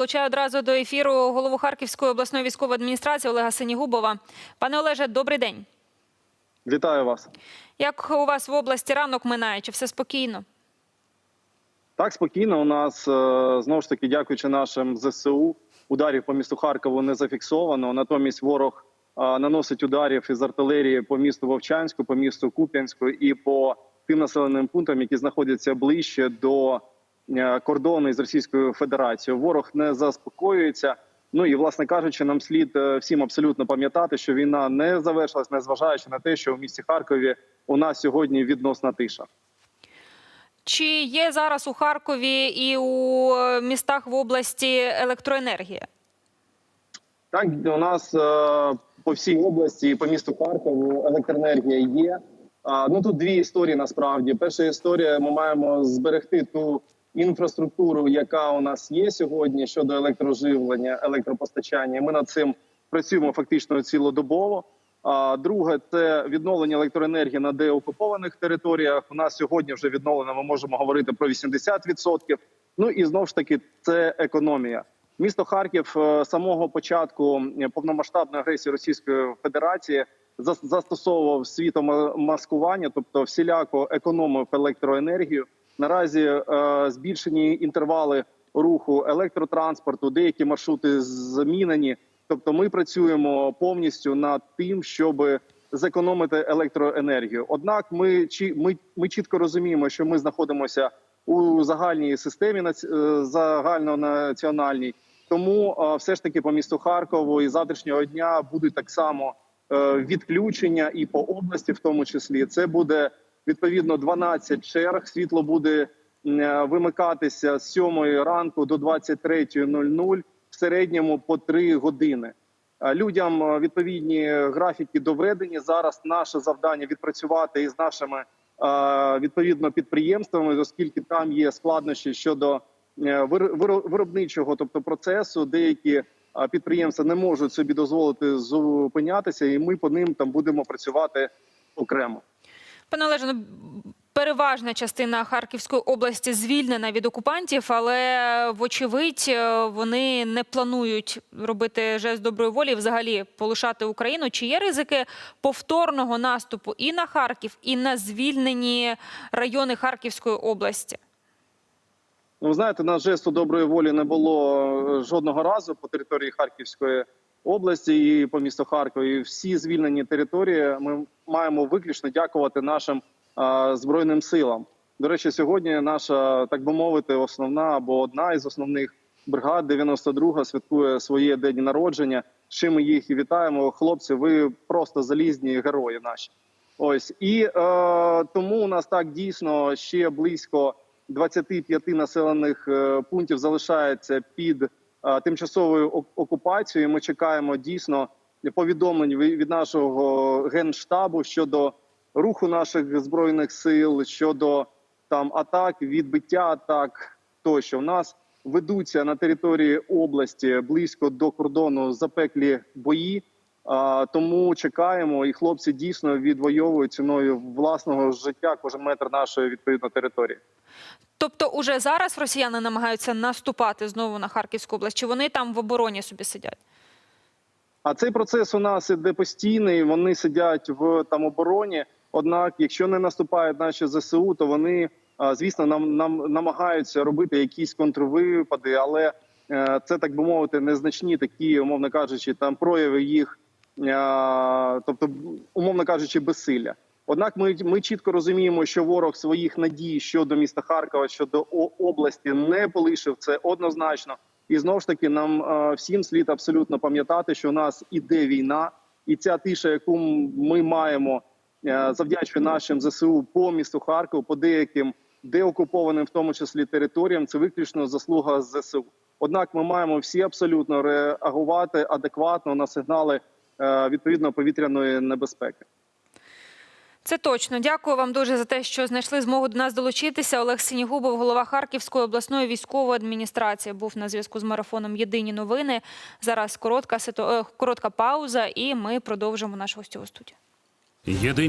Долучаю одразу до ефіру голову Харківської обласної військової адміністрації Олега Синігубова. Пане Олеже, добрий день. Вітаю вас. Як у вас в області ранок минає? Чи все спокійно? Так спокійно. У нас е, знову ж таки, дякуючи нашим ЗСУ, ударів по місту Харкову не зафіксовано. Натомість ворог е, наносить ударів із артилерії по місту Вовчанську, по місту Куп'янську і по тим населеним пунктам, які знаходяться ближче до кордону із Російською Федерацією. Ворог не заспокоюється. Ну і власне кажучи, нам слід е, всім абсолютно пам'ятати, що війна не завершилась, незважаючи на те, що у місті Харкові у нас сьогодні відносна тиша. Чи є зараз у Харкові і у е, містах в області електроенергія? Так, у нас е, по всій області, по місту Харкову електроенергія є. Ну тут дві історії насправді. Перша історія: ми маємо зберегти ту інфраструктуру, яка у нас є сьогодні щодо електроживлення, електропостачання. Ми над цим працюємо фактично цілодобово. А друге це відновлення електроенергії на деокупованих територіях. У нас сьогодні вже відновлено. Ми можемо говорити про 80%. Ну і знову ж таки, це економія. Місто Харків е, самого початку повномасштабної агресії Російської Федерації зас- застосовував світомаскування, тобто всіляко економив електроенергію. Наразі е, збільшені інтервали руху електротранспорту, деякі маршрути замінені. Тобто, ми працюємо повністю над тим, щоб зекономити електроенергію. Однак, ми ми, ми чітко розуміємо, що ми знаходимося у загальній системі е, загальнонаціональній. Тому е, все ж таки по місту Харкову і завтрашнього дня будуть так само відключення і по області, в тому числі це буде відповідно 12 черг. Світло буде е, вимикатися з 7 ранку до 23.00, в середньому по 3 години. Е, Людям е, відповідні графіки доведені. Зараз наше завдання відпрацювати із нашими відповідно підприємствами, оскільки там є складнощі щодо виробничого, тобто процесу. Деякі підприємства не можуть собі дозволити зупинятися, і ми по ним там будемо працювати окремо. Пане Олеже, переважна частина Харківської області звільнена від окупантів, але вочевидь е, вони не планують робити жест доброї волі, взагалі полишати Україну. Чи є ризики повторного наступу і на Харків, і на звільнені райони Харківської області? Ну, знаєте, на жесту доброї волі не було е, жодного разу по території Харківської області і по місту Харкові. Всі звільнені території ми маємо виключно дякувати нашим а, збройним силам. До речі, сьогодні наша, так би мовити, основна або одна із основних бригад 92-га святкує своє день народження. З чим ми їх і вітаємо. Хлопці, ви просто залізні герої наші. Ось і е, тому у нас так дійсно ще близько 25 населених е, пунктів залишається під е, тимчасовою окупацією. Ми чекаємо дійсно повідомлень ві- від нашого генштабу щодо руху наших збройних сил, щодо там атак, відбиття атак. Тощо у нас ведуться на території області близько до кордону запеклі бої. А, тому чекаємо, і хлопці дійсно відвоюють ціною власного життя кожен метр нашої відповідно території. Тобто, уже зараз росіяни намагаються наступати знову на Харківську область, чи вони там в обороні собі сидять? А цей процес у нас іде постійний. Вони сидять в там обороні. Однак, якщо не наступають наші ЗСУ, то вони звісно нам, нам намагаються робити якісь контрвипади, але е, це так би мовити незначні такі, умовно кажучи, там прояви їх, тобто, умовно кажучи, безсилля. Однак, ми, ми чітко розуміємо, що ворог своїх надій щодо міста Харкова, щодо області не полишив це однозначно. І знову ж таки, нам е, всім слід абсолютно пам'ятати, що у нас іде війна, і ця тиша, яку ми маємо, е, нашим ЗСУ по місту Харкову, по деяким деокупованим, в тому числі територіям, це виключно заслуга ЗСУ. Однак, ми маємо всі абсолютно реагувати адекватно на сигнали е, відповідно повітряної небезпеки. Це точно. Дякую вам дуже за те, що знайшли змогу до нас долучитися. Олег Сінігубов, голова Харківської обласної військової адміністрації, був на зв'язку з марафоном Єдині новини. Зараз коротка е, коротка пауза, і ми продовжимо нашу гостьову студію. Єдині